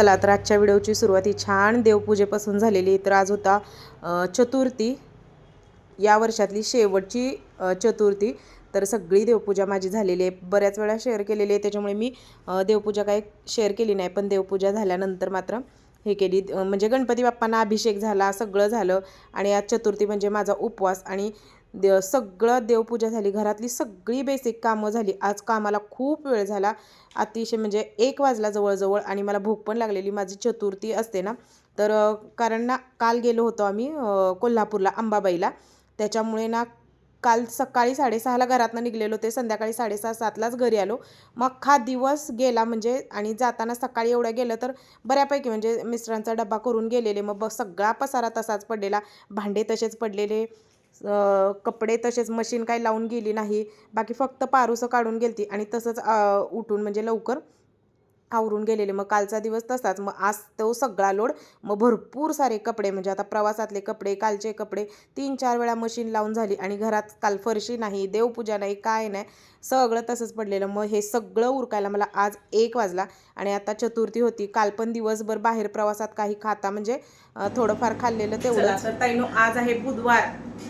चला तर आजच्या व्हिडिओची सुरुवात ही छान देवपूजेपासून झालेली. तर आज होता चतुर्थी. या वर्षातली शेवटची चतुर्थी. तर सगळी देवपूजा माझी झालेली आहे. बऱ्याच वेळा शेअर केलेली आहे. त्याच्यामुळे मी देवपूजा काही शेअर केली नाही. पण देवपूजा झाल्यानंतर मात्र हे केली. म्हणजे गणपती बाप्पांना अभिषेक झाला सगळं झालं. आणि आज चतुर्थी म्हणजे माझा उपवास. आणि दे सगळं देवपूजा झाली घरातली सगळी बेसिक कामं झाली. आज कामाला खूप वेळ झाला. अतिशय म्हणजे एक वाजला जवळजवळ आणि मला भूक पण लागलेली. माझी चतुर्थी असते ना. तर कारण ना काल गेलो होतो आम्ही कोल्हापूरला अंबाबाईला. त्याच्यामुळे ना काल सकाळी साडेसहाला घरातनं निघलेलो. ते संध्याकाळी साडेसहा सातलाच घरी आलो. मग खा दिवस गेला म्हणजे आणि जाताना सकाळी एवढं गेलं तर बऱ्यापैकी म्हणजे मिस्टरांचा डब्बा करून गेलेले. मग सगळा पसारा तसाच पडलेला. भांडे तसेच पडलेले. कपडे तसेच मशीन काही लावून गेली नाही. बाकी फक्त पारूसं काढून गेलती आणि तसंच उठून म्हणजे लवकर आवरून गेलेले. मग कालचा दिवस तसाच. मग आज तो सगळा लोड मग भरपूर सारे कपडे म्हणजे आता प्रवासातले कपडे कालचे कपडे तीन चार वेळा मशीन लावून झाली आणि घरात काल फरशी नाही देवपूजा नाही काय नाही सगळं तसंच पडलेलं. मग हे सगळं उरकायला मला आज एक वाजला आणि आता चतुर्थी होती. काल पण दिवसभर बाहेर प्रवासात काही खाता म्हणजे थोडंफार खाल्लेलं तेवढं तर ताईनो आज आहे बुधवार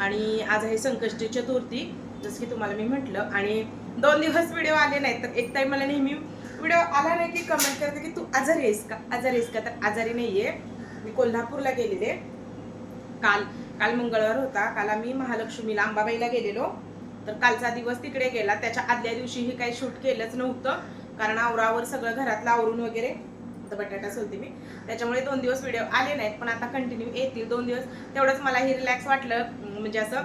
आणि आज आहे संकष्टी चतुर्थी. जसं की तुम्हाला मी म्हटलं आणि दोन दिवस व्हिडिओ आले नाहीत तर एक ताई मला नेहमी व्हिडिओ आला नाही की कमेंट करते की तू आजारी आहेस का? आजारी आहेस का? तर आजारी नाहीये. मी कोल्हापूरला गेलेले. काल काल मंगळवार होता. काल आम्ही महालक्ष्मीला अंबाबाईला गेलेलो. तर कालचा दिवस तिकडे गेला. त्याच्या आदल्या दिवशीही काही शूट केलंच नव्हतं. कारण आवरावर सगळं घरातलं आवरून वगैरे. तर बटाटा सोलते मी. त्याच्यामुळे दोन दिवस व्हिडिओ आले नाहीत. पण आता कंटिन्यू येतील दोन दिवस. तेवढंच मलाही रिलॅक्स वाटलं. म्हणजे असं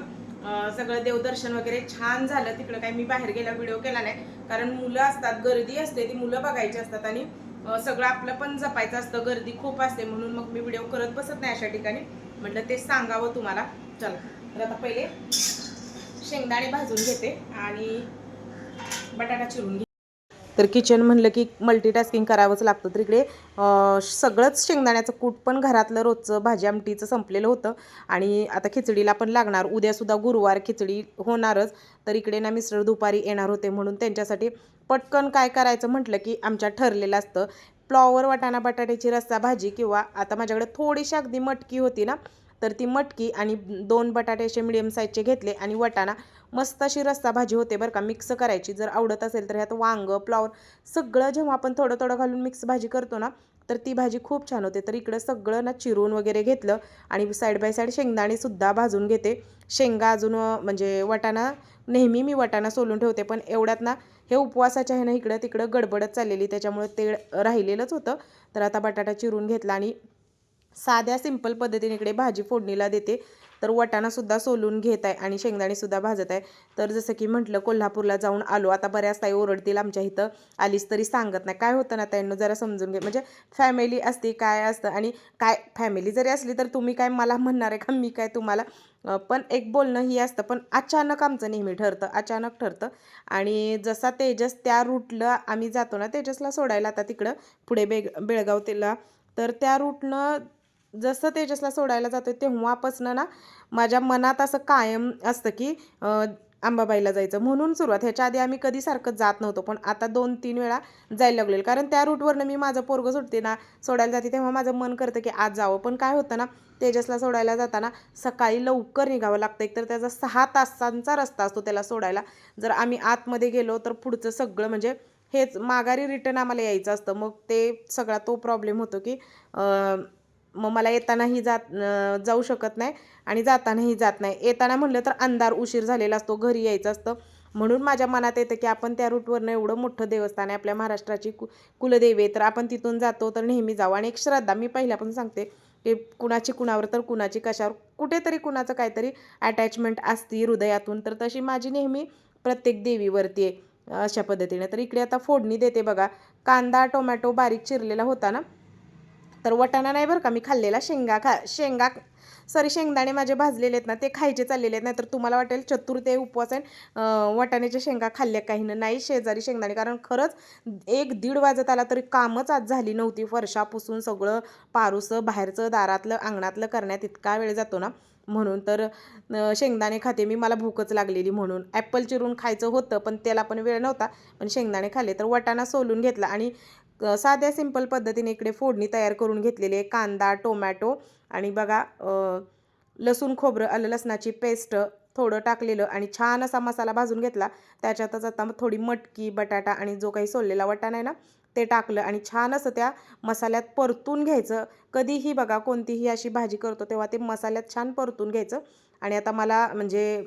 सगळं देवदर्शन वगैरे छान झालं. तिकडं काही मी बाहेर गेला व्हिडिओ केला नाही. कारण मुलं असतात गर्दी असते ती मुलं बघायची असतात आणि सगळं आपलं पण जपायचं असतं गर्दी खूप असते म्हणून मग मी व्हिडिओ करत बसत नाही अशा ठिकाणी. म्हटलं ते सांगावं तुम्हाला. चला. तर आता पहिले शेंगदाणे भाजून घेते आणि बटाटा चिरून घे. तर किचन म्हणलं की मल्टीटास्किंग करावंच लागतं. तर इकडे सगळंच शेंगदाण्याचं कूट पण घरातलं रोजचं भाजी आमटीचं संपलेलं होतं. आणि आता खिचडीला पण लागणार. उद्यासुद्धा गुरुवार खिचडी होणारच. तर इकडे ना मिस्टर दुपारी येणार होते म्हणून त्यांच्यासाठी पटकन काय करायचं म्हटलं की आमच्या ठरलेलं असतं. फ्लॉवर वाटाणा बटाट्याची रस्सा भाजी किंवा आता माझ्याकडे थोडीशी अगदी मटकी होती ना तर ती मटकी आणि दोन बटाटे असे मिडियम साईजचे घेतले आणि वटाणा. मस्त अशी रस्सा भाजी होते बरं का मिक्स करायची. जर आवडत असेल तर ह्यात वांगं फ्लॉवर सगळं जेव्हा आपण थोडं थोडं घालून मिक्स भाजी करतो ना तर ती भाजी खूप छान होते. तर इकडं सगळं ना चिरून वगैरे घेतलं आणि साईड बाय साईड शेंगदाणेसुद्धा भाजून घेते. शेंगा अजून म्हणजे वटाणा नेहमी मी वटाणा सोलून ठेवते पण एवढ्यात ना हे उपवासाच्या ह्यानं इकडं तिकडं गडबडत चाललेली त्याच्यामुळे ते राहिलेलंच होतं. तर आता बटाटा चिरून घेतला आणि साध्या सिंपल पद्धतीने इकडे भाजी फोडणीला देते. तर वटाणासुद्धा सोलून घेत आहे आणि शेंगदाणेसुद्धा भाजत आहे. तर जसं की म्हटलं कोल्हापूरला जाऊन आलो. आता बऱ्याच ताई ओरडतील आमच्या इथं आलीस तरी सांगत नाही. काय होतं ना त्यांना जरा समजून घे म्हणजे फॅमिली असते काय असतं आणि काय फॅमिली जरी असली तर तुम्ही काय मला म्हणणार आहे का मी काय तुम्हाला पण एक बोलणं ही असतं पण अचानक आमचं नेहमी ठरतं अचानक ठरतं. आणि जसा तेजस त्या रूटला आम्ही जातो ना तेजसला सोडायला आता तिकडं पुढे बेग बेळगाव तेला तर त्या रूटनं जसं तेजसला सोडायला जातो तेव्हापासनं ना माझ्या मनात असं कायम असतं की आंबाबाईला जायचं. म्हणून सुरुवात ह्याच्या आधी आम्ही कधी सारखं जात नव्हतो पण आता दोन तीन वेळा जायला लागलेलं. कारण त्या रूटवरनं मी माझं पोरगं सुटते ना सोडायला जाते तेव्हा माझं मन करतं की आज जावं. पण काय होतं ना तेजसला सोडायला जाताना सकाळी लवकर निघावं लागतं. एकतर त्याचा सहा तासांचा रस्ता असतो त्याला सोडायला. जर आम्ही आतमध्ये गेलो तर पुढचं सगळं म्हणजे हेच माघारी रिटर्न आम्हाला यायचं असतं. मग ते सगळा तो प्रॉब्लेम होतो की मग मला येतानाही जात जाऊ शकत नाही आणि जातानाही जात नाही. येताना म्हणलं तर अंधार उशीर झालेला असतो घरी यायचं असतं. म्हणून माझ्या मनात येतं की आपण त्या रूटवरनं एवढं मोठं देवस्थान आहे आपल्या महाराष्ट्राची कु कुलदेवी आहे तर आपण तिथून जातो तर नेहमी जाऊ. आणि एक श्रद्धा मी पहिल्यापासून सांगते की कुणाची कुणावर तर कुणाची कशावर कुठेतरी कुणाचं काहीतरी अटॅचमेंट असती हृदयातून. तर तशी माझी नेहमी प्रत्येक देवीवरती आहे अशा पद्धतीने. तर इकडे आता फोडणी देते बघा. कांदा टोमॅटो बारीक चिरलेला होता ना? तर वटाणा नाही बरं का मी खाल्लेला शेंगा खा शेंगा सॉरी शेंगदाणे माझे भाजलेले आहेत ना ते खायचे चाललेले आहेत नाहीतर तुम्हाला वाटेल चतुर्थे उपवास आहे वाटाण्याच्या शेंगा खाल्ल्या काही ना नाही शेजारी शेंगदाणे कारण खरंच एक दीड वाजत आला तरी कामच आज झाली नव्हती फरशा पुसून सगळं पारूसं बाहेरचं दारातलं अंगणातलं करण्यात इतका वेळ जातो ना म्हणून तर शेंगदाणे खाते मी मला भूकच लागलेली म्हणून ॲपल चिरून खायचं होतं पण त्याला पण वेळ नव्हता पण शेंगदाणे खाल्ले तर वटाणा सोलून घेतला आणि साध्या सिंपल पद्धतीने इकडे फोडणी तयार करून घेतलेली आहे. कांदा टोमॅटो आणि बघा लसूण खोबरं आलं लसणाची पेस्ट थोडं टाकलेलं आणि छान असा मसाला भाजून घेतला. त्याच्यातच आता मग थोडी मटकी बटाटा आणि जो काही सोललेला वटाणा आहे ना ते टाकलं आणि छान असं त्या मसाल्यात परतून घ्यायचं. कधीही बघा कोणतीही अशी भाजी करतो तेव्हा ते मसाल्यात छान परतून घ्यायचं. आणि आता मला म्हणजे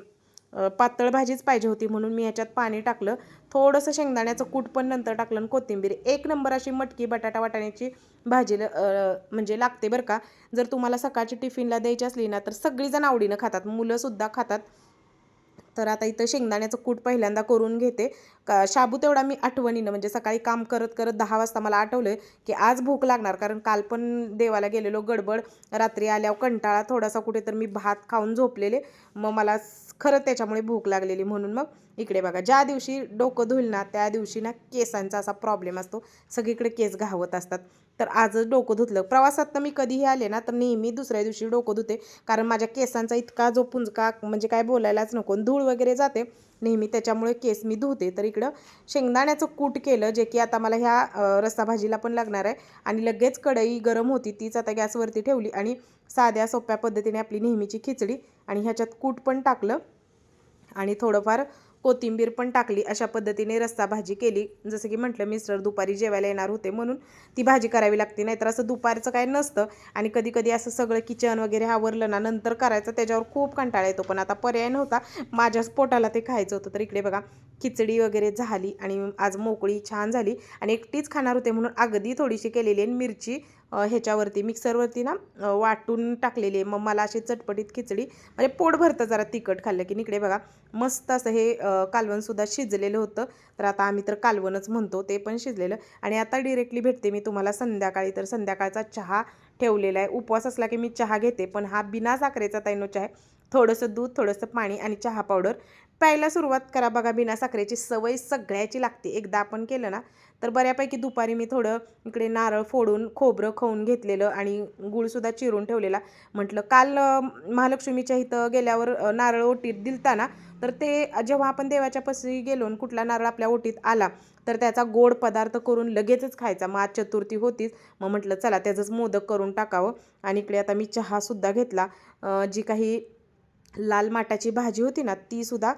पातळ भाजीच पाहिजे होती म्हणून मी ह्याच्यात पाणी टाकलं. थोडंसं शेंगदाण्याचं कूट पण नंतर टाकलं आणि कोथिंबीर. एक नंबर अशी मटकी बटाटा वाटाण्याची भाजी ल- म्हणजे लागते बरं का. जर तुम्हाला सकाळची टिफिनला द्यायची असली ना तर सगळीजण आवडीनं खातात. मुलंसुद्धा खातात. तर आता इथं शेंगदाण्याचं कूट पहिल्यांदा करून घेते. का शाबू तेवढा मी आठवणीनं म्हणजे सकाळी काम करत करत दहा वाजता मला आठवलं की आज भूक लागणार कारण काल पण देवाला गेलेलो गडबड रात्री आल्यावर कंटाळा थोडासा कुठे तर मी भात खाऊन झोपलेले. मग मला खरं त्याच्यामुळे भूक लागलेली म्हणून मग इकडे बघा ज्या दिवशी डोकं धुईल ना त्या दिवशी ना केसांचा असा प्रॉब्लेम असतो. सगळीकडे केस घावत असतात. तर आजच डोकं धुतलं. प्रवासात तर मी कधीही आले ना तर नेहमी दुसऱ्या दिवशी डोकं धुते. कारण माझ्या केसांचा इतका जो पुंजका म्हणजे काय बोलायलाच नको. धूळ वगैरे जाते. नेहमी त्याच्यामुळे केस मी धुते. तर इकडं शेंगदाण्याचं कूट केलं जे की आता मला ह्या रस्सा भाजीला पण लागणार आहे. आणि लगेच कढई गरम होती. तीच आता गॅसवरती ठेवली. आणि साध्या सोप्या पद्धतीने आपली नेहमीची खिचडी आणि ह्याच्यात कूट पण टाकलं. आणि थोडंफार कोथिंबीर पण टाकली. अशा पद्धतीने रस्सा भाजी केली. जसं की म्हटलं मिस्टर दुपारी जेवायला येणार होते म्हणून ती भाजी करावी लागते. नाहीतर असं दुपारचं काय नसतं. आणि कधी कधी असं सगळं किचन वगैरे आवरलं ना नंतर करायचं त्याच्यावर खूप कंटाळा येतो. पण आता पर्याय नव्हता. माझ्याच पोटाला ते खायचं होतं. तर इकडे बघा खिचडी वगैरे झाली आणि आज मोकळी छान झाली. आणि एकटीच खाणार होते म्हणून अगदी थोडीशी केलेली आहे मिरची. ह्याच्यावरती मिक्सरवरती ना वाटून टाकलेली आहे. मग मला अशी चटपटीत खिचडी म्हणजे पोट भरतं जरा तिखट खाल्लं की इकडे बघा मस्त असं हे कालवणसुद्धा शिजलेलं होतं. तर आता आम्ही तर कालवणच म्हणतो ते पण शिजलेलं. आणि आता डिरेक्टली भेटते मी तुम्हाला संध्याकाळी. तर संध्याकाळचा चहा ठेवलेला आहे. उपवास असला की मी चहा घेते पण हा बिना साखरेचा तैनो चहा आहे. थोडंसं दूध थोडंसं पाणी आणि चहा पावडर. प्यायला सुरुवात करा बघा बिना साखरेची. सवय सगळ्याची लागते. एकदा आपण केलं ना तर बऱ्यापैकी दुपारी मी थोडं इकडे नारळ फोडून खोबरं खाऊन घेतलेलं आणि गुळसुद्धा चिरून ठेवलेला. म्हटलं काल महालक्ष्मीच्या इथं गेल्यावर नारळ ओटीत दिलता ना तर ते जेव्हा आपण देवाच्या पसरी गेलो आणि कुठला नारळ आपल्या ओटीत आला तर त्याचा गोड पदार्थ करून लगेचच खायचा. मग आज चतुर्थी होतीच. मग म्हटलं चला त्याचंच मोदक करून टाकावं. आणि इकडे आता मी चहासुद्धा घेतला. जी काही लाल माटाची भाजी होती ना ती सुद्धा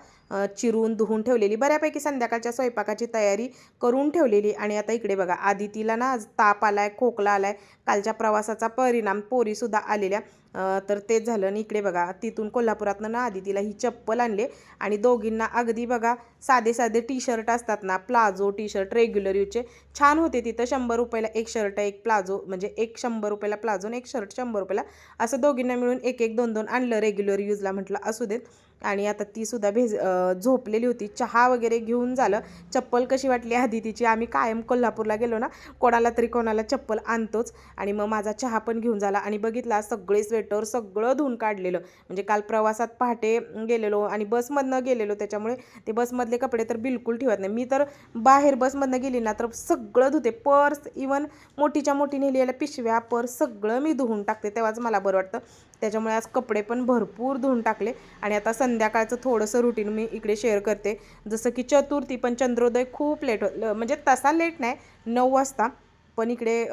चिरून धुवून ठेवलेली. बऱ्यापैकी संध्याकाळच्या स्वयंपाकाची तयारी करून ठेवलेली. आणि आता इकडे बघा आदितीला ना आज ताप आला आहे खोकला आला आहे कालच्या प्रवासाचा परिणाम पोरीसुद्धा आलेल्या. तर तेच झालं. आणि इकडे बघा तिथून कोल्हापुरातनं ना आदितीला ही चप्पल आणले. आणि दोघींना अगदी बघा साधे साधे टी शर्ट असतात ना प्लाझो टी शर्ट रेग्युलर यूजचे छान होते तिथं शंभर रुपयाला एक शर्ट एक प्लाझो म्हणजे एक शंभर रुपयाला प्लाझो आणि एक शर्ट शंभर रुपयाला. असं दोघींना मिळून एक एक दोन दोन आणलं रेग्युलर यूजला म्हटलं असू देत. आणि आता ती सुद्धा भेज झोपलेली होती. चहा वगैरे घेऊन झालं. चप्पल कशी वाटली आधी तिची? आम्ही कायम कोल्हापूरला गेलो ना कोणाला तरी कोणाला चप्पल आणतोच. आणि मग माझा चहा पण घेऊन झाला. आणि बघितला सगळे स्वेटर सगळं धुवून काढलेलं. म्हणजे काल प्रवासात पहाटे गेलेलो आणि बसमधनं गेलेलो. त्याच्यामुळे ते बसमधले कपडे तर बिलकुल ठेवत नाही. मी तर बाहेर बसमधनं गेली ना तर सगळं धुते. पर्स इवन मोठीच्या मोठी नेलेल्या पिशव्या पर्स सगळं मी धुवून टाकते. तेव्हाच मला बरं वाटतं. त्याच्यामुळे आज कपडे पण भरपूर धुवून टाकले. आणि आता संध्याकाळचं थोडंसं रुटीन मी इकडे शेअर करते. जसं की चतुर्थी पण चंद्रोदय खूप लेट हो म्हणजे तसा लेट नाही नऊ वाजता. पण इकडे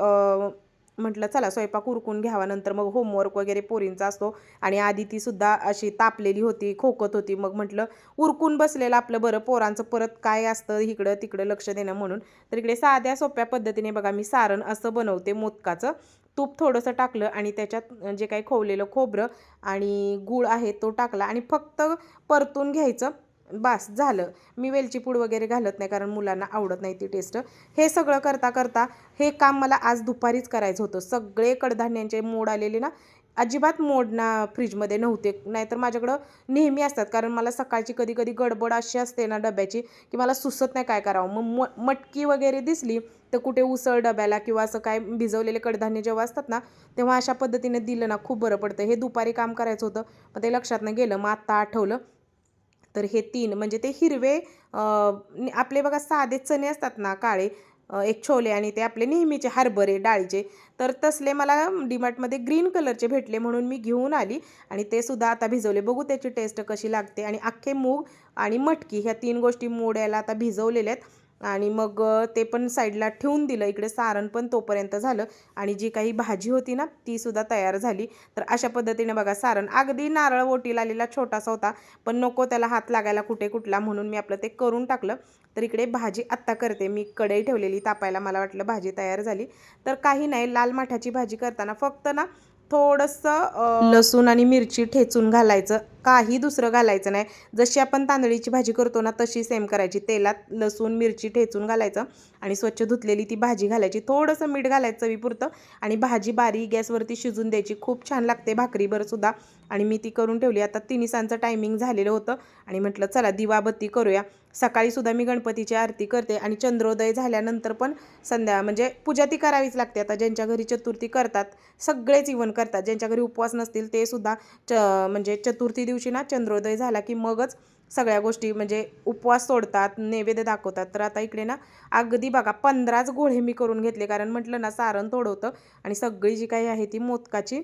म्हटलं चला स्वयंपाक उरकून घ्यावा नंतर मग होमवर्क वगैरे पोरींचा असतो. आणि आधी ती सुद्धा अशी तापलेली होती खोकत होती. मग म्हटलं उरकून बसलेलं आपलं बरं पोरांचं परत काय असतं इकडं तिकडं लक्ष देणं म्हणून. तर इकडे साध्या सोप्या पद्धतीने बघा मी सारण असं बनवते मोदकाचं. तूप थोडंसं टाकलं आणि त्याच्यात जे काही खोवलेलं खोबरं आणि गूळ आहे तो टाकला आणि फक्त परतून घ्यायचं. बास झालं. मी वेलची पूड वगैरे घालत नाही कारण मुलांना आवडत नाही ती टेस्ट हे सगळं करता करता हे काम मला आज दुपारीच करायचं होतं. सगळे कडधान्यांचे मोड आलेले ना अजिबात मोडणा फ्रीजमध्ये नव्हते. नाहीतर माझ्याकडं नेहमी असतात. कारण मला सकाळची कधी कधी गडबड अशी असते ना डब्याची की मला सुचत नाही काय करावं. मग म मटकी वगैरे दिसली तर कुठे उसळ डब्याला किंवा असं काय भिजवलेले कडधान्य जेव्हा असतात ना तेव्हा अशा पद्धतीने दिलं ना खूप बरं पडतं. हे दुपारी काम करायचं होतं पण ते लक्षात नाही गेलं. मग आत्ता आठवलं. तर हे तीन म्हणजे ते हिरवे आपले बघा साधे चणे असतात ना काळे एक छोले आणि ते आपले नेहमीचे हरभरे डाळीचे. तर तसले मला डीमार्टमध्ये ग्रीन कलरचे भेटले म्हणून मी घेऊन आली आणि ते सुद्धा आता भिजवले. बघू त्याची टेस्ट कशी लागते. आणि अख्खे मूग आणि मटकी ह्या तीन गोष्टी मोड्याला आता भिजवलेल्या आहेत. आणि मग ते पण साईडला ठेवून दिलं. इकडे सारण पण तोपर्यंत झालं. आणि जी काही भाजी होती ना ती सुद्धा तयार झाली. तर अशा पद्धतीने बघा सारण अगदी नारळ ओटीला आलेला छोटासा होता. पण नको त्याला हात लागायला कुठे कुठला म्हणून मी आपलं ते करून टाकलं. तर इकडे भाजी आत्ता करते. मी कढई ठेवलेली तापायला मला वाटलं भाजी तयार झाली. तर काही नाही लाल माठाची भाजी करताना फक्त ना थोडंसं लसूण आणि मिरची ठेचून घालायचं. काही दुसरं घालायचं नाही. जशी आपण तांदळीची भाजी करतो ना तशी सेम करायची. तेलात लसूण मिरची ठेचून घालायचं आणि स्वच्छ धुतलेली ती भाजी घालायची. थोडंसं मीठ घालायचं चवीपुरतं आणि भाजी बारी गॅसवरती शिजून द्यायची. खूप छान लागते भाकरीवर सुद्धा. आणि मी ती करून ठेवली. आता तिन्हीसांचं टायमिंग झालेलं होतं आणि म्हटलं चला दिवाबत्ती करूया. सकाळीसुद्धा मी गणपतीची आरती करते आणि चंद्रोदय झाल्यानंतर पण संध्या म्हणजे पूजा ती करावीच लागते. आता ज्यांच्या घरी चतुर्थी करतात सगळेच इवन करतात. ज्यांच्या घरी उपवास नसतील ते सुद्धा च म्हणजे चतुर्थी दिवशी ना चंद्रोदय झाला की मगच सगळ्या गोष्टी म्हणजे उपवास सोडतात नैवेद्य दाखवतात. तर आता इकडे ना अगदी बघा पंधराच गोळे मी करून घेतले. कारण म्हटलं ना सारण थोडं होतं आणि सगळी जी काही आहे ती मोदकाची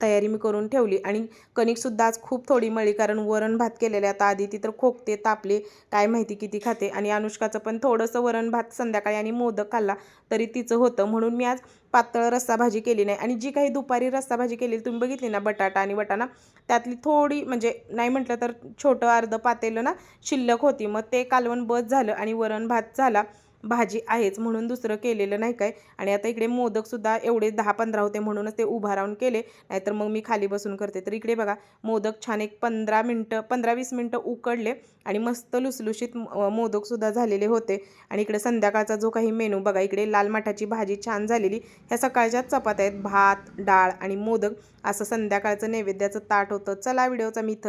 तयारी मी करून ठेवली आणि कणिकसुद्धा आज खूप थोडी मळी कारण वरण भात केलेले आता आधी ती तर खोकते तापले काय माहिती किती खाते. आणि अनुष्काचं पण थोडंसं वरण भात संध्याकाळी आणि मोदक खाल्ला तरी तिचं होतं. म्हणून मी आज पातळ रस्सा भाजी केली नाही. आणि जी काही दुपारी रस्सा भाजी केली तुम्ही बघितली ना बटाटा आणि वटाणा? त्यातली थोडी म्हणजे नाही म्हटलं तर छोटं अर्धं पातेलं ना शिल्लक होती. मग ते कालवण बस झालं आणि वरण भात झाला. भाजी आहेच म्हणून दुसरं केलेलं नाही काय. आणि आता इकडे मोदकसुद्धा एवढे दहा पंधरा होते म्हणूनच ते उभा राहून केले. नाहीतर मग मी खाली बसून करते. तर इकडे बघा मोदक छान एक पंधरा मिनटं पंधरा वीस मिनटं उकडले आणि मस्त लुसलुशीत मोदकसुद्धा झालेले होते. आणि इकडे संध्याकाळचा जो काही मेनू बघा इकडे लाल माठाची भाजी छान झालेली. ह्या सकाळच्या चपात्या आहेत भात डाळ आणि मोदक. असं संध्याकाळचं नैवेद्याचं ताट होतं. चला व्हिडिओचा मी इथं